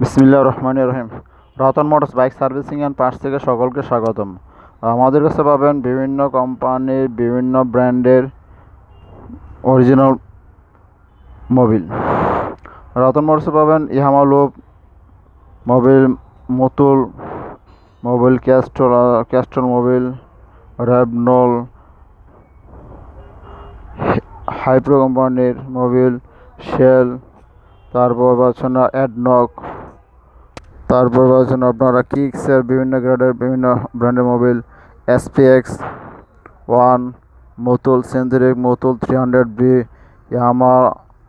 বিসমিল্লাহ রহমান রহিম। Ratan motors bike servicing and parts থেকে সকলকে স্বাগতম। আমাদের কাছে পাবেন বিভিন্ন কোম্পানির বিভিন্ন ব্র্যান্ডের অরিজিনাল মোবিল। রতন মোটরসে পাবেন Yamalube Mobil, Motul Mobil Castrol Castrol Mobil, Ravenol, হাইপ্রো কোম্পানির মোবিল, শেল, তারপর পাচ্ছেন অ্যাডনক। তারপর পাচ্ছেন আপনারা কিক্সের বিভিন্ন গ্রেডের বিভিন্ন ব্র্যান্ডের Mobil SPX one Motul synthetic Motul three hundred V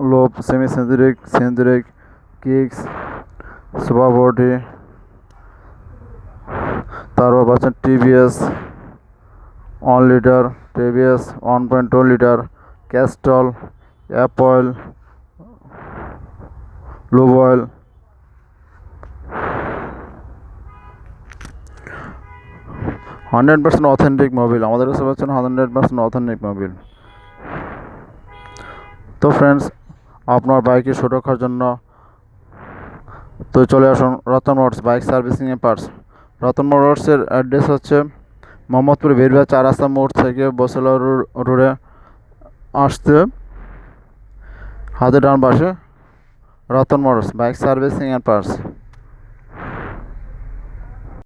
Yamalube semi synthetic synthetic Kixx super body তারপর পাচ্ছেন TVS one litre TVS one point two litre Castrol অ্যাপয়েল lube oil hundred percent authentic Mobil আমাদের কাছে পাচ্ছেন hundred percent authentic Mobil তো friends আপনার বাইকের সুরক্ষার জন্য তো চলে আসুন রতন মোটরস বাইক সার্ভিসিং এ পার্টস রতন মোটরসের অ্যাড্রেস হচ্ছে মোহাম্মদপুর বেরবা চার রাস্তা মোড় থেকে বসলা রোডে আসতে হাতে ডান পাশে Ratan motors bike servicing and parts